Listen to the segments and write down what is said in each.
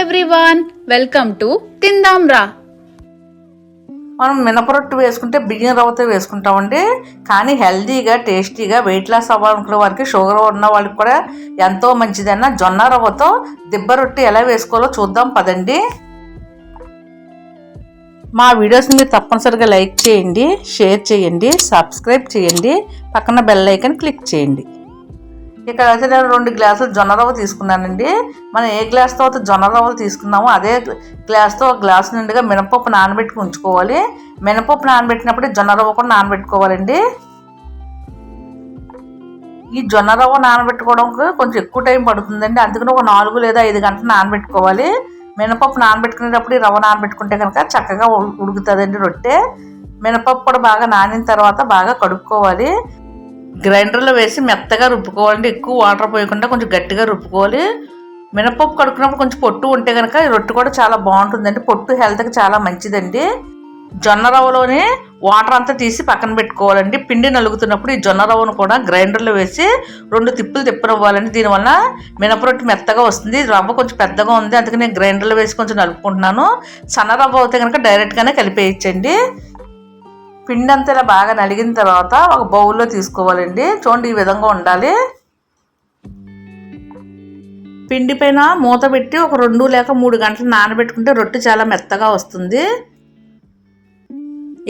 Everyone welcome to తిందాం రా మనం మినపరొట్టు వేసుకుంటే బియ్యం రవ్వతో వేసుకుంటామండి. కానీ హెల్దీగా టేస్టీగా వెయిట్ లాస్ అవ్వాలనుకునే వారికి షుగర్ ఉన్న వాళ్ళకి కూడా ఎంతో మంచిదన్న జొన్న రవ్వతో దిబ్బ రొట్టి ఎలా వేసుకోవాలో చూద్దాం పదండి. మా వీడియోస్ని మీరు తప్పనిసరిగా లైక్ చేయండి షేర్ చేయండి సబ్స్క్రైబ్ చేయండి పక్కన బెల్ ఐకన్ క్లిక్ చేయండి. ఇక్కడ అయితే నేను రెండు గ్లాసులు జొన్న రవ్వ తీసుకున్నానండి. మనం ఏ గ్లాస్తో అయితే జొన్న రవ్వలు తీసుకున్నామో అదే గ్లాస్తో ఒక గ్లాసు నిండుగా మినపప్పు నానబెట్టుకు ఉంచుకోవాలి. మినపప్పు నానబెట్టినప్పుడు జొన్న రవ్వ కూడా నానబెట్టుకోవాలండి. ఈ జొన్న రవ్వ నానబెట్టుకోవడానికి కొంచెం ఎక్కువ టైం పడుతుందండి. అందుకని ఒక నాలుగు లేదా ఐదు గంటలు నానబెట్టుకోవాలి. మినపప్పు నానబెట్టుకునేటప్పుడు ఈ రవ్వ నానబెట్టుకుంటే కనుక చక్కగా ఉడుకుతుందండి రొట్టె. మినపప్పు కూడా బాగా నానిన తర్వాత బాగా కడుక్కోవాలి. గ్రైండర్లో వేసి మెత్తగా రుబ్బుకోవాలండి. ఎక్కువ వాటర్ పోయకుండా కొంచెం గట్టిగా రుబ్బుకోవాలి. మినపప్పు కడుక్కున్నప్పుడు కొంచెం పొట్టు ఉంటే కనుక ఈ రొట్టె కూడా చాలా బాగుంటుందండి. పొట్టు హెల్త్కి చాలా మంచిదండి. జొన్న రవ్వలోనే వాటర్ అంతా తీసి పక్కన పెట్టుకోవాలండి. పిండి నలుగుతున్నప్పుడు ఈ జొన్న రవ్వను కూడా గ్రైండర్లో వేసి రెండు తిప్పులు తిప్పనివ్వాలండి. దీనివల్ల మినపరొట్టి మెత్తగా వస్తుంది. రవ్వ కొంచెం పెద్దగా ఉంది. అందుకని నేను గ్రైండర్లో వేసి కొంచెం నలుపుకుంటున్నాను. సన్న రవ్వ అయితే కనుక డైరెక్ట్గానే కలిపేయచ్చండి. పిండి అంతా ఇలా బాగా నలిగిన తర్వాత ఒక బౌల్లో తీసుకోవాలండి. చూడండి ఈ విధంగా ఉండాలి. పిండి పైన మూత పెట్టి ఒక రెండు లేక మూడు గంటలు నానబెట్టుకుంటే రొట్టె చాలా మెత్తగా వస్తుంది.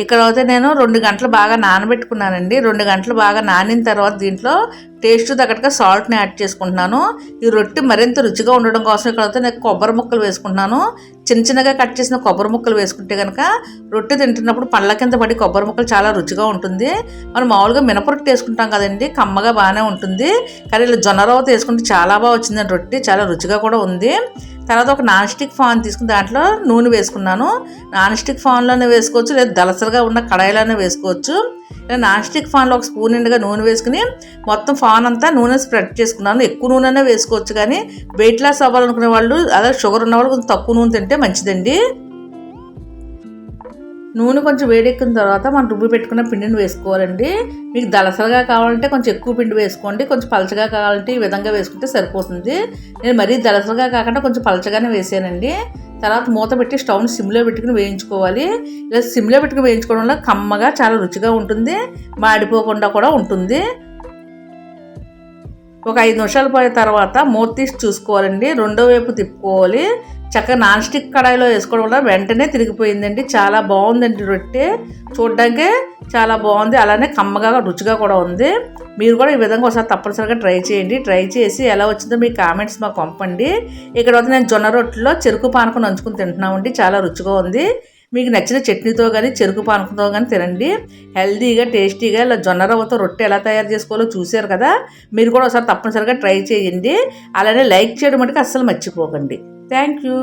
ఇక్కడ అయితే నేను రెండు గంటలు బాగా నానబెట్టుకున్నానండి. రెండు గంటలు బాగా నానిన తర్వాత దీంట్లో టేస్ట్ తగ్గట్టుగా సాల్ట్ని యాడ్ చేసుకుంటున్నాను. ఈ రొట్టె మరింత రుచిగా ఉండడం కోసం ఇక్కడ అయితే నేను కొబ్బరి ముక్కలు వేసుకుంటున్నాను. చిన్న చిన్నగా కట్ చేసిన కొబ్బరి ముక్కలు వేసుకుంటే కనుక రొట్టె తింటున్నప్పుడు పళ్ళ కింద పడి కొబ్బరి ముక్కలు చాలా రుచిగా ఉంటుంది. మనం మామూలుగా మినపరొట్టె వేసుకుంటాం కదండి కమ్మగా బాగానే ఉంటుంది. కానీ ఇలా జొన్న రవ్వతో వేసుకుంటే చాలా బాగా వచ్చిందండి రొట్టె చాలా రుచిగా కూడా ఉంది. తర్వాత ఒక నాన్ స్టిక్ ఫాన్ తీసుకుని దాంట్లో నూనె వేసుకున్నాను. నాన్ స్టిక్ ఫాన్లోనే వేసుకోవచ్చు లేదా దళసలుగా ఉన్న కడాయిలోనే వేసుకోవచ్చు. ఇలా నాన్ స్టిక్ ఫాన్లో ఒక స్పూన్ నిండుగా నూనె వేసుకుని మొత్తం ఫాన్ అంతా నూనె స్ప్రెడ్ చేసుకున్నాను. ఎక్కువ నూనె వేసుకోవచ్చు కానీ వెయిట్ లాస్ అవ్వాలనుకునే వాళ్ళు అదే షుగర్ ఉన్న వాళ్ళు కొంచెం తక్కువ నూనె తింటే మంచిదండి. నూనె కొంచెం వేడెక్కిన తర్వాత మనం రుబ్బి పెట్టుకున్న పిండిని వేసుకోవాలండి. మీకు దళసలుగా కావాలంటే కొంచెం ఎక్కువ పిండి వేసుకోండి. కొంచెం పలచగా కావాలంటే ఈ విధంగా వేసుకుంటే సరిపోతుంది. నేను మరీ దళసలుగా కాకుండా కొంచెం పలచగానే వేసానండి. తర్వాత మూత పెట్టి స్టవ్ని సిమ్లో పెట్టుకుని వేయించుకోవాలి. ఇలా సిమ్లో పెట్టుకుని వేయించుకోవడం వల్ల కమ్మగా చాలా రుచిగా ఉంటుంది మాడిపోకుండా కూడా ఉంటుంది. ఒక ఐదు నిమిషాలు పోయిన తర్వాత మూత తీసి చూసుకోవాలండి. రెండో వైపు తిప్పుకోవాలి. చక్కగా నాన్ స్టిక్ కడాయిలో వేసుకోవడం వల్ల వెంటనే తిరిగిపోయిందండి. చాలా బాగుందండి రొట్టె. చూడడానికి చాలా బాగుంది. అలానే కమ్మగా రుచిగా కూడా ఉంది. మీరు కూడా ఈ విధంగా ఒకసారి తప్పనిసరిగా ట్రై చేయండి. ట్రై చేసి ఎలా వచ్చిందో మీ కామెంట్స్ మాకు పంపండి. ఇక్కడ వద్ద నేను జొన్న రొట్టెలో చెరుకు పానకం నంచుకుని తింటున్నామండి. చాలా రుచిగా ఉంది. మీకు నచ్చిన చట్నీతో కానీ చెరుకు పానకంతో కానీ తినండి. హెల్దీగా టేస్టీగా ఇలా జొన్న రవ్వతో రొట్టె ఎలా తయారు చేసుకోవాలో చూశారు కదా? మీరు కూడా ఒకసారి తప్పనిసరిగా ట్రై చేయండి. అలానే లైక్ చేయడం మటుకు అస్సలు మర్చిపోకండి. Thank you